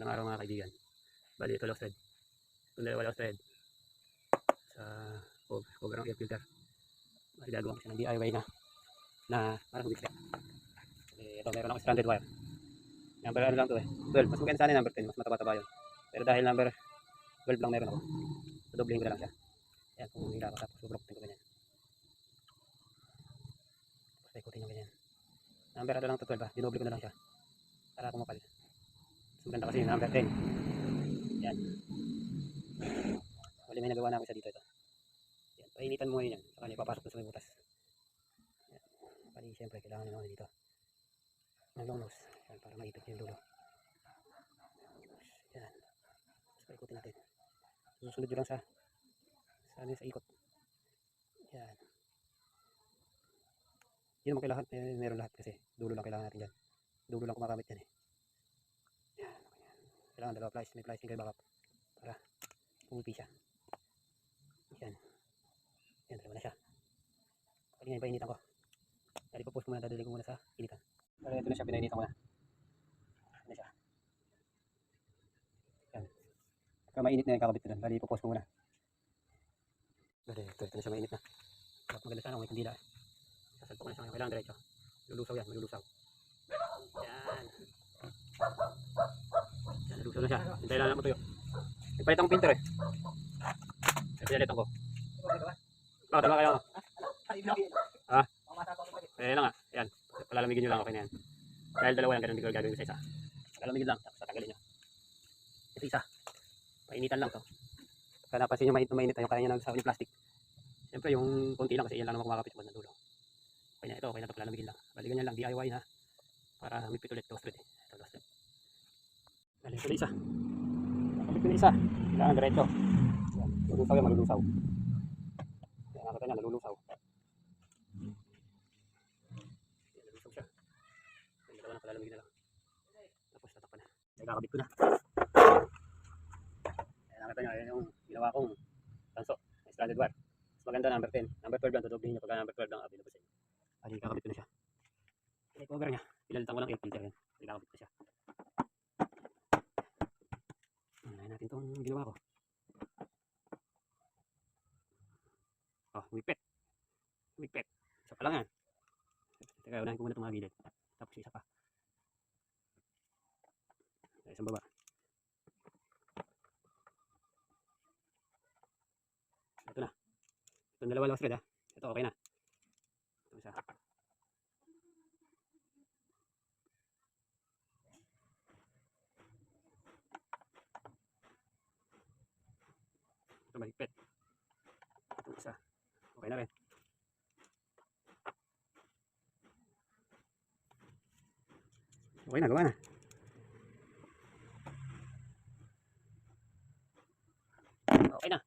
Magandang araw mga kaibigan. Bali, ito lost thread. Ito dalawa lost thread. Sa Cog- Cobra air filter. Bali, gagawa ko siya ng DIY na na parang bigla. Eh, ito, meron ako stranded wire. Number ano lang to eh. 12. Mas maganda sana number 10. Mas mataba-taba yun. Pero dahil number 12 lang meron ako. Dodoblihin ko na lang siya. Ayan, kung hila ko tapos bubrokin ko ganyan. Tapos ikutin yung ganyan. Number ano lang to 12 ah. Dinoble ko na lang siya. Para kumapal. Mas maganda kasi yung number 10. Yan. Wali may nagawa na ako isa dito ito. Yan. Painitan mo ngayon yan. Saka niya papasok sa may butas. Yan. Pali siyempre kailangan nyo dito. Ng long nose. Yan, para maipit yung dulo. Yan. Tapos paikutin natin. Susunod nyo lang sa sa, ano, sa ikot. Yan. Yun naman kailangan, eh, meron lahat kasi. Dulo lang kailangan natin yan. Dulo lang kumakamit yan eh. Yan. Kailangan dalawa plies. May plies yung kay backup. Para pumipi siya. Yan. Yan, dalawa na siya. Pwede nga painitan ko. Dali po post muna. Dadali ko muna sa initan. Pero ito na siya. Pinainitan ko na. Ano na siya. Yan. Pagka mainit na yung kakabit doon. Dali po post ko muna. Dali, ito, ito na siya mainit na. Dapat maganda sana kung may kandila eh. Na siya ngayon. Kailangan diretso. Lulusaw yan. Malulusaw. Yan. Nalusaw na siya. Hintayin lang matuyo. Nagpalit akong printer eh. Pinalitan ko. Oo, tama kayo. Ha? Eh lang nga. Yan. Palalamigin nyo lang. Okay na yan. Dahil dalawa yan. Ganun din ko gagawin sa isa. Palalamigin lang. Tapos tatanggalin nyo. Ito isa. Painitan lang to. Kaya napansin nyo mainit na mainit. Ayaw kaya niya ng sa yung plastic. Siyempre yung konti lang kasi yan lang naman kumakapit sa ng dulo. Okay na ito. Okay na ito. Palalamigin lang. Balikan nyo lang. DIY na. Para mipit ulit. Toast ulit. Ito toast ulit. Ko na isa. Balik ko na isa. Kailangan diretso. Yan. Malulusaw yan. Malulusaw. Yan. Nakita niya. Nalulusaw. Yan. Nalusaw siya. Yung dalawa na palalamigin na lang. Tapos tatakpan na. Ay, kakabit ko na. Ayan, nakita niyo. Ayan yung ginawa kong tanso. May stranded wire. Mas maganda number 10. Number 12 lang. Tutubihin niya pagka number 12 lang available sa inyo. Ay, kakabit ko na siya. Ay, cover niya. Pinalitan ko lang air filter yan. Ay, kakabit ko siya. Natin itong ginawa ko. Oh, wipet. Wipet. Isa pa lang yan. Teka, unahin ko muna itong mga gilid. Tapos isa pa. Isang baba. Ito na. Itong dalawa lost thread ha. Ito okay na. Ito isa. Ito mahigpit. Ito isa. Okay na rin. Okay na, gawa na. Okay na.